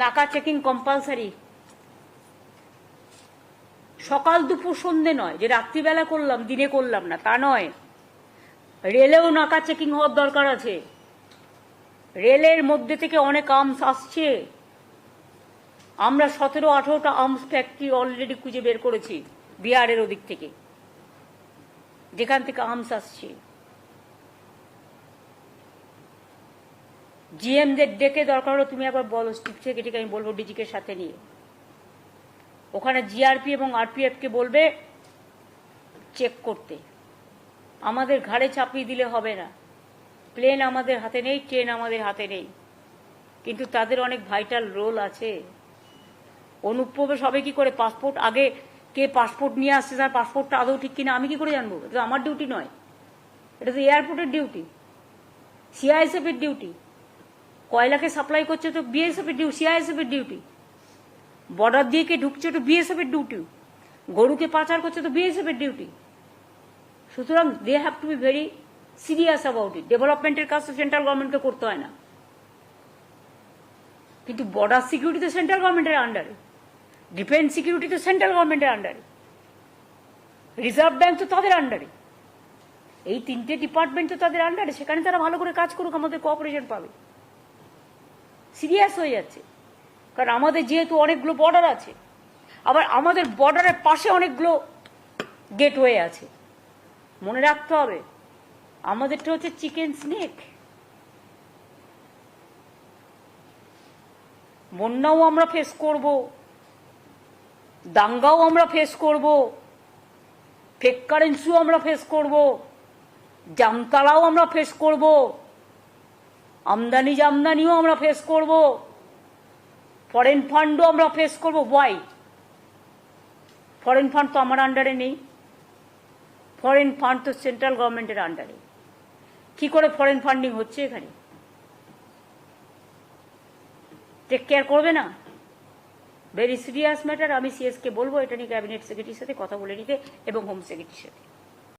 নাকা checking compulsory সকাল দুপুর সন্ধে নয়, যে রাত্রিবেলা করলাম, দিনে করলাম না, তা নয়। রেলেও নাকা চেকিং হওয়ার দরকার আছে। রেলের মধ্যে থেকে অনেক আর্মস আসছে। আমরা সতেরো, আঠেরোটা আর্মস ফ্যাক্টরি অলরেডি খুঁজে বের করেছি, বিহারের ওদিক থেকে। যেখান থেকে আর্মস আসছে। জিএমদের ডেকে দরকার হলো তুমি একবার বলো চিফ সেক্রেটারিকে আমি বলব ডিজিকে সাথে নিয়ে। ওখানে জিআরপি এবং আরপিএফকে বলবে চেক করতে। আমাদের ঘাড়ে চাপিয়ে দিলে হবে না। প্লেন আমাদের হাতে নেই ট্রেন আমাদের হাতে নেই। কিন্তু তাদের অনেক ভাইটাল রোল আছে। অনুপ্রবেশ হবে কি করে? পাসপোর্ট আগে কে পাসপোর্ট নিয়ে আসছে, তার পাসপোর্টটা আদৌ ঠিক কিনা, আমি কি করে জানব? এটা আমার ডিউটি নয়। এটা তো এয়ারপোর্টের ডিউটি সিআইএসএফ এর ডিউটি কয়লাকে সাপ্লাই করছে তো বিএসএফ এর ডিউটি সিআইএসএফ এর ডিউটি বর্ডার দিয়ে কে ঢুকছে তো বিএসএফ এর ডিউটি গরুকে পাচার করছে তো বিএসএফ এর ডিউটি সুতরাং they have to be very serious about it ডেভেলপমেন্টের কাজ তো সেন্ট্রাল গভর্নমেন্টকে করতে হয় না। কিন্তু বর্ডার সিকিউরিটি তো সেন্ট্রাল গভর্নমেন্টের আন্ডারে ডিফেন্স সিকিউরিটি তো সেন্ট্রাল গভর্নমেন্টের আন্ডারে রিজার্ভ ব্যাংক তো তাদের আন্ডারে এই তিনটে ডিপার্টমেন্ট তো তাদের আন্ডারে সেখানে তারা ভালো করে কাজ করুক, আমাদের কোঅপারেশন পাবে। সিরিয়াস হয়ে যাচ্ছে। কারণ আমাদের যেহেতু অনেকগুলো বর্ডার আছে, আবার আমাদের বর্ডারের পাশে অনেকগুলো গেটওয়ে আছে। মনে রাখতে হবে, আমাদেরটা হচ্ছে চিকেন স্নেক বন্যাও আমরা ফেস করব, দাঙ্গাও আমরা ফেস করব ফেক কারেন্সিও আমরা ফেস করব, জামতালাও আমরা ফেস করব। আমদানি জামদানিও আমরা ফেস করব। ফরেন ফান্ডও আমরা ফেস করব। ওয়াই ফরেন ফান্ড তো আমার আন্ডারে নেই। ফরেন ফান্ড তো সেন্ট্রাল গভর্নমেন্টের আন্ডারে কি করে ফরেন ফান্ডিং হচ্ছে এখানে? টেক কেয়ার করবে না? ভেরি সিরিয়াস ম্যাটার আমি সিএসকে বলব, এটা নিয়ে ক্যাবিনেট সেক্রেটারির সাথে কথা বলে নিতে এবং হোম সেক্রেটারির সাথে।